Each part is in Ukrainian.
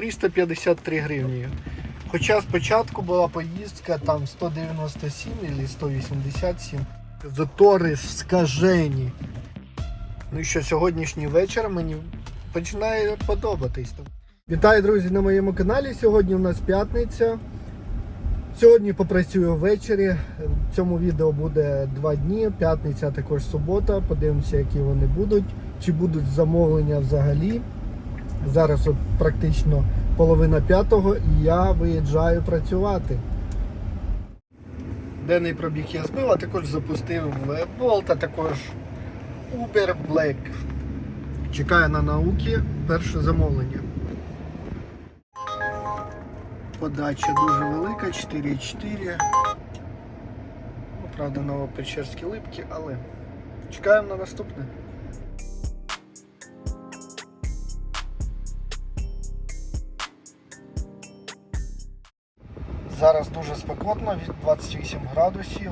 353 гривні. Хоча спочатку була поїздка там 197 або 187. Затори скажені. Ну і що сьогоднішній вечір мені починає подобатись. Вітаю, друзі, на моєму каналі. Сьогодні у нас п'ятниця. Сьогодні попрацюю ввечері. В цьому відео буде два дні. П'ятниця, також субота. Подивимося, які вони будуть. Чи будуть замовлення взагалі. Зараз от практично половина п'ятого і я виїжджаю працювати. Денний пробіг я збив, а також запустив Bolt, а також Uber Black. Чекаю на науки. Перше замовлення. Подача дуже велика, 4,4. Ну, правда, новопечерські липки, але чекаємо на наступне. Зараз дуже спекотно, від 28 градусів.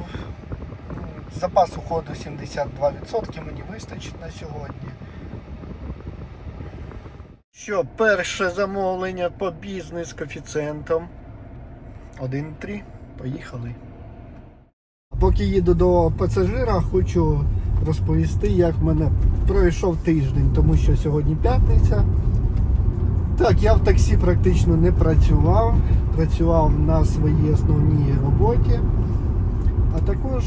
Запас уходу 72% мені вистачить на сьогодні. Що, перше замовлення по бізнес коефіцієнтом 1,3. Поїхали. Поки їду до пасажира, хочу розповісти, як в мене пройшов тиждень, тому що сьогодні п'ятниця. Так, я в таксі практично не працював. Працював на своїй основній роботі. А також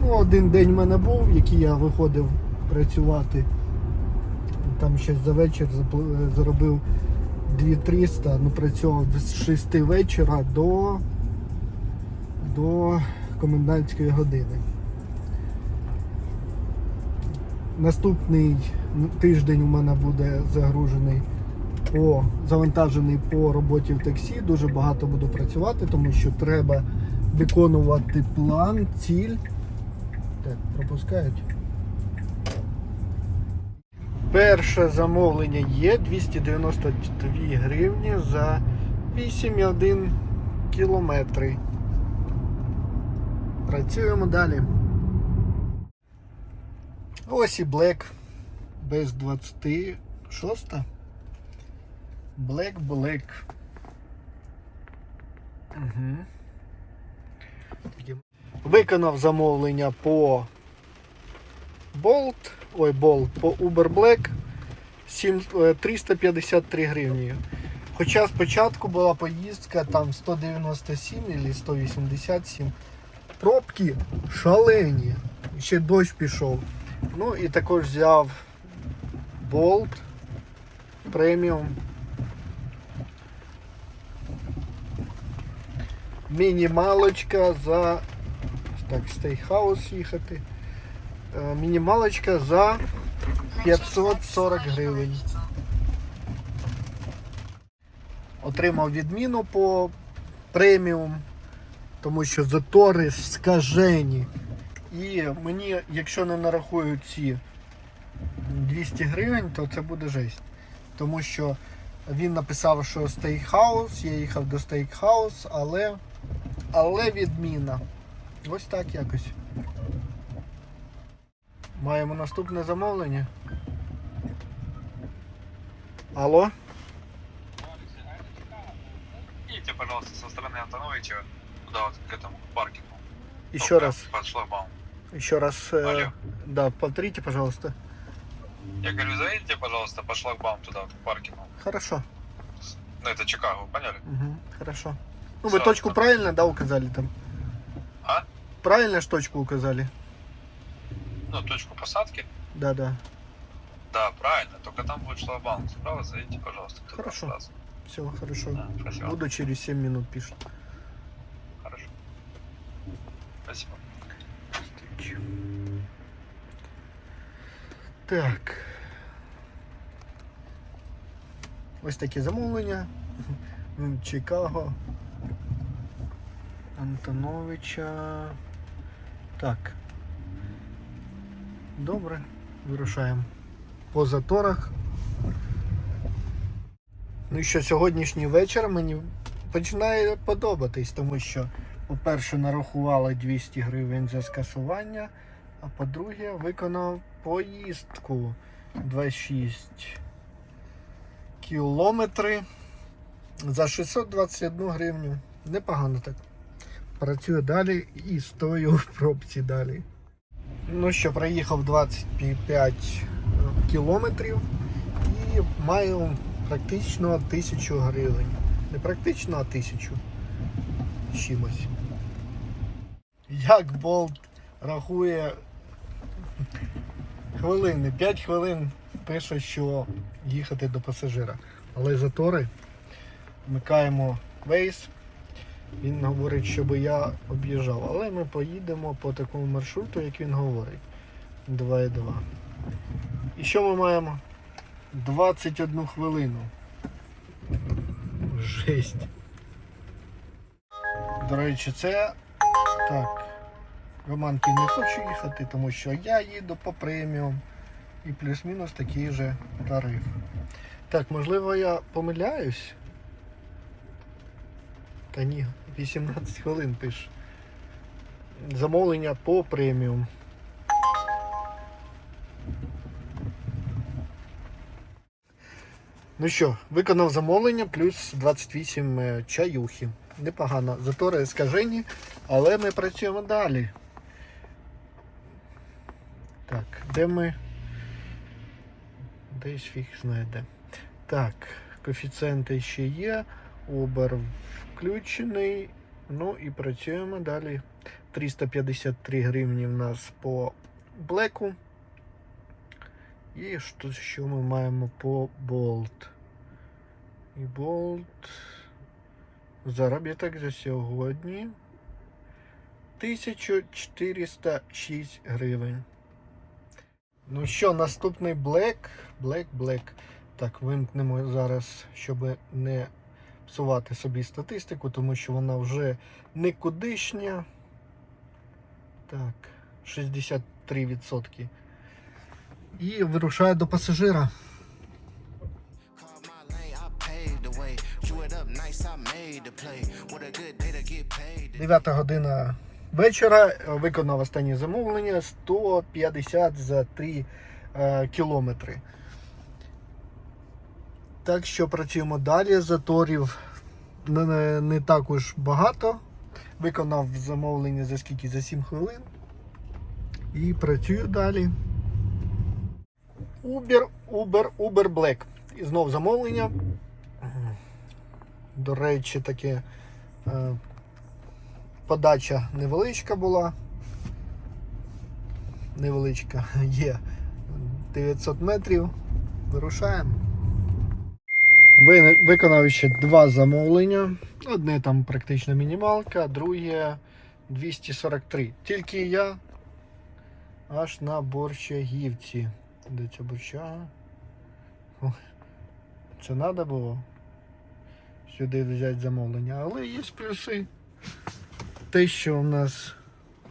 ну, один день в мене був, який я виходив працювати. Там щось за вечір заробив 2300, ну працював з 6 вечора до, до комендантської години. Наступний тиждень у мене буде загружений по завантажений по роботі в таксі. Дуже багато буду працювати, тому що треба виконувати план, ціль. Так, пропускають. Перше замовлення є 292 гривні за 8,1 кілометри. Працюємо далі. Ось і Black без 26. Black Black. Угу. Виконав замовлення по Bolt, ой, Bolt, по Uber Black 7, е, 353 гривні. Хоча спочатку була поїздка там 197 або 187. Пробки шалені. Ще дощ пішов. Ну і також взяв Bolt преміум. Мінімалочка за. Так, стейхаус їхати. Е, Мінімалочка за 540 гривень. Отримав відміну по преміум, тому що затори скажені. І мені, якщо не нарахують ці 200 гривень, то це буде жесть. Тому що він написав, що стейкхаус, я їхав до стейкхаус, але, але відміна. Ось так якось. Маємо наступне замовлення. Алло? Едьте, пожалуйста, со стороны Антоновича туда вот к этому паркингу. Еще Ну, раз. прям Под шлагбаум. Еще раз. э, Алло. да, повторите, пожалуйста. Я говорю, заедьте, пожалуйста, по шлагбаум туда, к паркингу. Хорошо. Ну, это Чикаго, поняли? Угу, хорошо. Ну, вы точку правильно, да, указали там? А? Правильно ж точку указали? Ну, точку посадки. Да, да. Да, правильно, только там будет шлагбаум. Справа заедьте, пожалуйста. Хорошо. сразу. Все, хорошо. Да, спасибо. Буду через 7 минут пишет. Хорошо. Спасибо. Так. Ось такі замовлення. Чикаго. Антоновича. Так. Добре. Вирушаємо. По заторах. Ну і що сьогоднішній вечір мені починає подобатись, тому що, по-перше, нарахували 200 гривень за скасування, а по-друге, виконав поїздку 26 кілометри. За 621 гривню. Непогано так. Працюю далі і стою в пробці далі. Ну що, проїхав 25 кілометрів і маю практично 1000 гривень. Не практично, а 1000 чимось. Як болт рахує хвилини, 5 хвилин пише, що їхати до пасажира. Але затори вмикаємо Waze. Він говорить, щоб я об'їжджав. Але ми поїдемо по такому маршруту, як він говорить. 2,2. І що ми маємо? 21 хвилину. Жесть. До речі, це так. Романки не хочу їхати, тому що я їду по преміум і плюс-мінус такий же тариф. Так, можливо, я помиляюсь. Та ні, 18 хвилин пише. Замовлення по преміум. Ну що, виконав замовлення плюс 28 е, чаюхи. Непогано. Затори скажені, але ми працюємо далі. Так, де ми? Десь фіг знайде. Так, коефіцієнти ще є. Uber включений. Ну і працюємо далі. 353 гривні в нас по блеку. І що, що ми маємо по Bolt? І Bolt. Заробіток за сьогодні. 1406 гривень. Ну що, наступний Black. Black, Black. Так, вимкнемо зараз, щоб не псувати собі статистику, тому що вона вже никудишня. Так, 63%. І вирушаю до пасажира. 9 година вечора. Виконав останнє замовлення 150 за 3 е, кілометри. Так що працюємо далі. Заторів не, не, не так уж багато. Виконав замовлення за скільки? За 7 хвилин. І працюю далі. Uber, Uber, Uber Black. І знов замовлення. До речі, таке. е, Подача невеличка була. Невеличка є 900 метрів. Вирушаємо. Ви- Виконав ще два замовлення. Одне там практично мінімалка, друге 243. Тільки я аж на борщагівці. Де ця борщага? Це треба було сюди взяти замовлення, але є плюси те, що у нас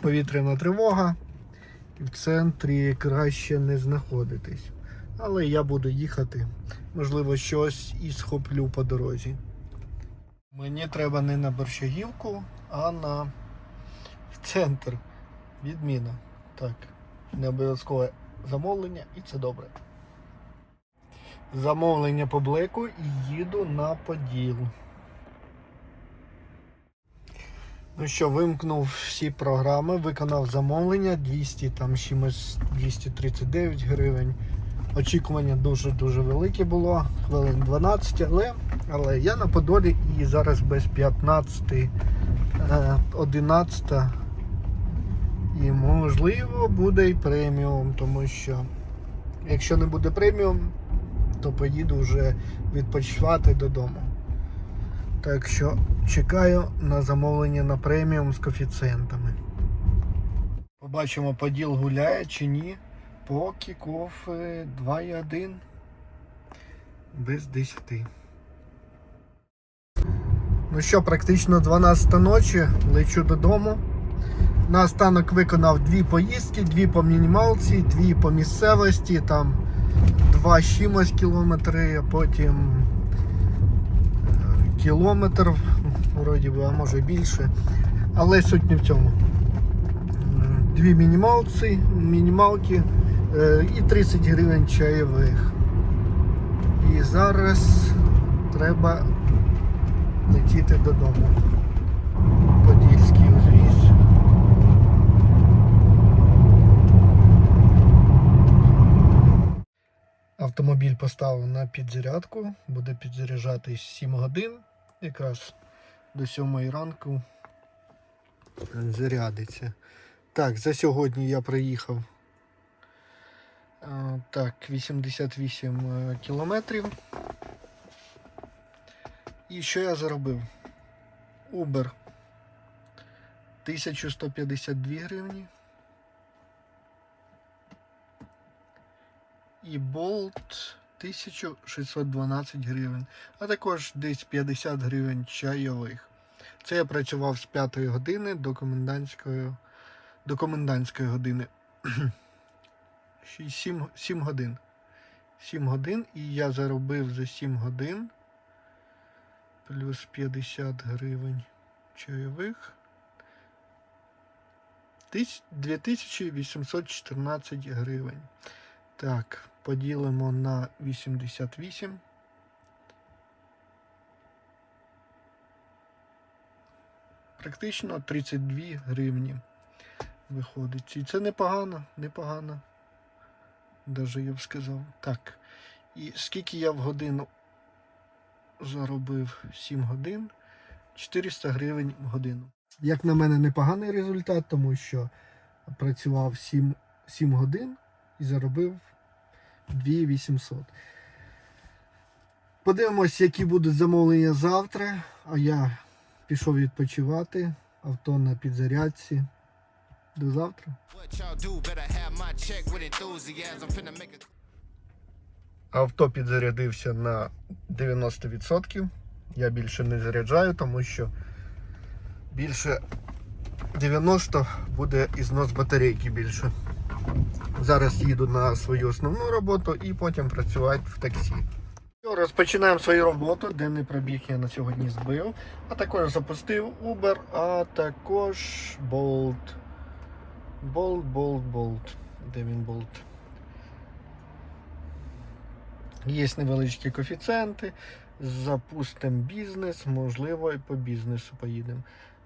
повітряна тривога, і в центрі краще не знаходитись. Але я буду їхати. Можливо, щось і схоплю по дорозі. Мені треба не на Борщагівку, а на в центр. Відміна. Так, не обов'язкове замовлення і це добре. Замовлення по блеку і їду на поділ. Ну що, вимкнув всі програми, виконав замовлення 200 там чимось 239 гривень. Очікування дуже-дуже велике було, хвилин 12, але, але я на Подолі і зараз без 15, е, 11. І можливо буде і преміум, тому що якщо не буде преміум, то поїду вже відпочивати додому. Так що чекаю на замовлення на преміум з коефіцієнтами. Побачимо, поділ гуляє чи ні. По кікоф 2,1 без 10. Ну що, практично 12 ночі, лечу додому. Наостанок виконав дві поїздки, дві по мінімалці, дві по місцевості, там два чимось кілометри, а потім е, кілометр, вроді би, а може більше. Але суть не в цьому. Дві мінімалці, мінімалки і 30 гривень чайових. І зараз треба летіти додому. Подільський узвіз. Автомобіль поставив на підзарядку, буде підзаряджатись 7 годин, якраз до 7 ранку зарядиться. Так, за сьогодні я проїхав а, так, 88 е, кілометрів. І що я заробив? Uber 1152 гривні. І Bolt 1612 гривень, а також десь 50 гривень чайових. Це я працював з 5 години до комендантської, до комендантської години. 7, 7 годин. 7 годин і я заробив за 7 годин плюс 50 гривень чайових. 2814 гривень. Так, поділимо на 88. Практично 32 гривні виходить. І це непогано, непогано. Даже я б сказав. Так. І скільки я в годину заробив 7 годин, 400 гривень в годину. Як на мене, непоганий результат, тому що працював 7, 7 годин і заробив 2800. Подивимось, які будуть замовлення завтра. А я пішов відпочивати. Авто на підзарядці. До завтра. Авто підзарядився на 90%. Я більше не заряджаю, тому що більше 90 буде і знос батарейки більше. Зараз їду на свою основну роботу і потім працювати в таксі. Розпочинаємо свою роботу. Денний пробіг я на сьогодні збив. А також запустив Uber, а також Bolt. Bolt, Bolt, Bolt. Де він Bolt? Є невеличкі коефіцієнти. Запустимо бізнес, можливо, і по бізнесу поїдемо.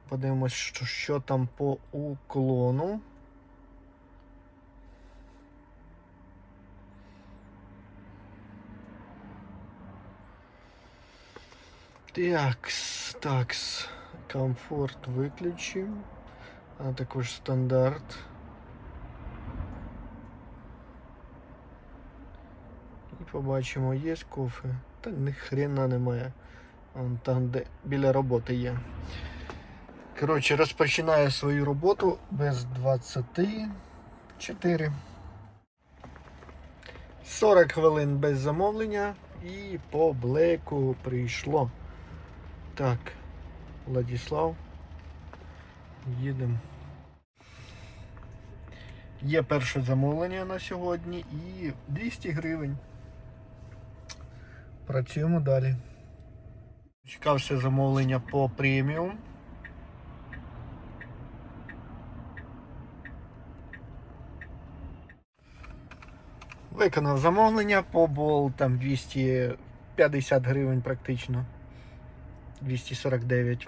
Подивимось, що, що там по уклону. Такс, такс. Комфорт виключимо. А також стандарт. І побачимо, є кофе. Та ні хрена немає. Вон там, де біля роботи є. Коротше, розпочинаю свою роботу без 24. 40 хвилин без замовлення і по блеку прийшло. Так, Владислав. Їдемо. Є перше замовлення на сьогодні і 200 гривень. Працюємо далі. Чекався замовлення по преміум. Виконав замовлення по бол там 250 гривень практично. 249.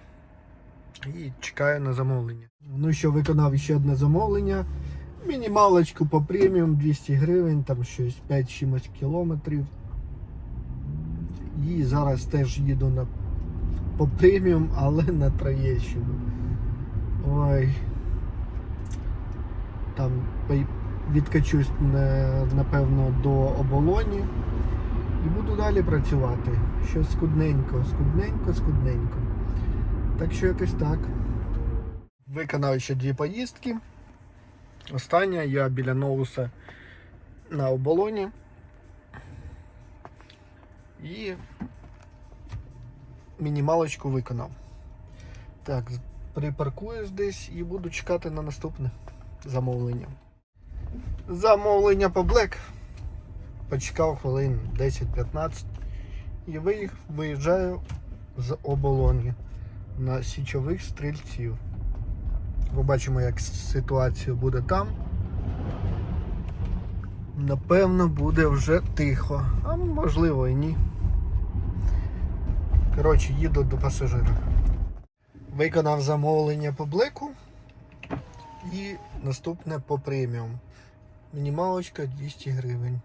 І чекаю на замовлення. Ну що, виконав ще одне замовлення. Мінімалочку по преміум 200 гривень, там щось 5 чимось кілометрів. І зараз теж їду на по преміум, але на Троєщину. Ой. Там відкачусь напевно до оболоні і буду далі працювати. Щось скудненько, скудненько, скудненько. Так що якось так. Виконав ще дві поїздки. Остання я біля Ноуса на оболоні. І мінімалочку виконав. Так, припаркуюсь десь і буду чекати на наступне замовлення. Замовлення по Black. Почекав хвилин 10-15 і виїх- виїжджаю з оболоні на січових стрільців. Побачимо, як ситуація буде там. Напевно, буде вже тихо, а можливо і ні. Коротше, їду до пасажира. Виконав замовлення по блеку. І наступне по преміум. Мінімалочка 200 гривень.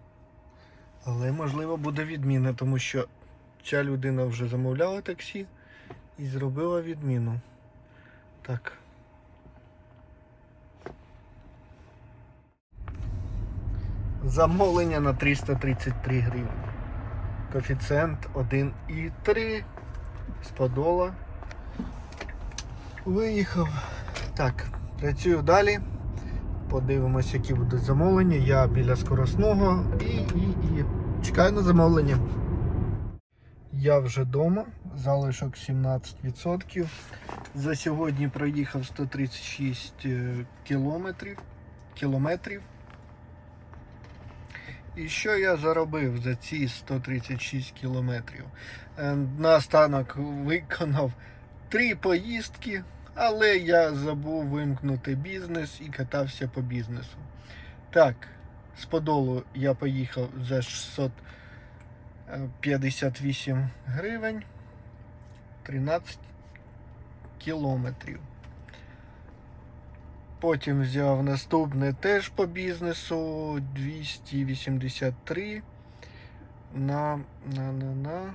Але можливо буде відміна, тому що ця людина вже замовляла таксі і зробила відміну. Так. Замовлення на 333 гривні. Коефіцієнт 1,3 з Подола. Виїхав. Так, працюю далі. Подивимось, які будуть замовлення. Я біля скоросного і, і, і чекаю на замовлення. Я вже вдома, залишок 17%. За сьогодні проїхав 136 е, кілометрів. кілометрів. І що я заробив за ці 136 кілометрів? Е, Наостанок виконав три поїздки, але я забув вимкнути бізнес і катався по бізнесу. Так, з Подолу я поїхав за 658 гривень 13 кілометрів. Потім взяв наступне теж по бізнесу 283 на, на, на, на,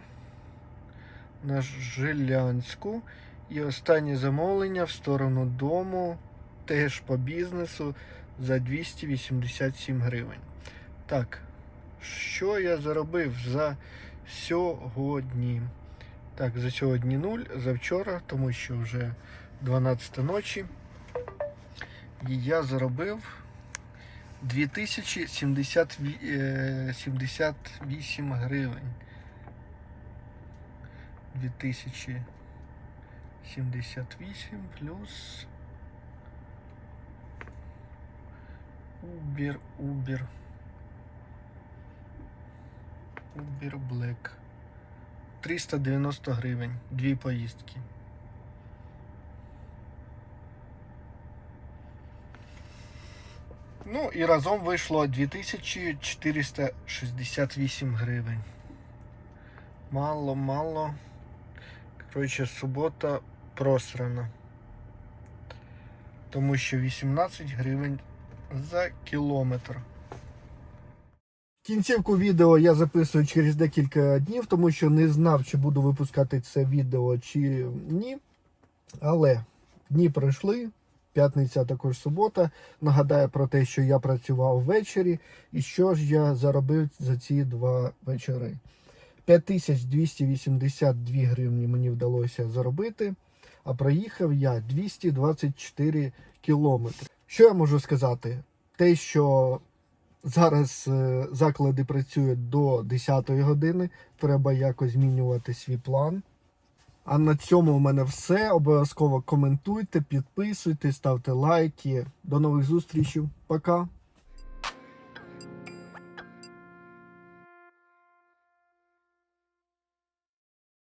на Жилянську. І останнє замовлення в сторону дому теж по бізнесу за 287 гривень. Так, що я заробив за сьогодні? Так, за сьогодні 0, за вчора, тому що вже 12 ночі. І я заробив 2078 гривень. 2078 плюс Uber, Uber. Uber Black. 390 гривень. Дві поїздки. Ну і разом вийшло 2468 гривень. Мало, мало. Коротше, субота просрана. Тому що 18 гривень за кілометр. Кінцівку відео я записую через декілька днів, тому що не знав, чи буду випускати це відео чи ні. Але дні пройшли, п'ятниця також субота. Нагадаю про те, що я працював ввечері, і що ж я заробив за ці два вечори. 5282 гривні мені вдалося заробити, а проїхав я 224 кілометри. Що я можу сказати? Те, що зараз е, заклади працюють до 10 години, треба якось змінювати свій план. А на цьому в мене все. Обов'язково коментуйте, підписуйте, ставте лайки. До нових зустрічей. Пока!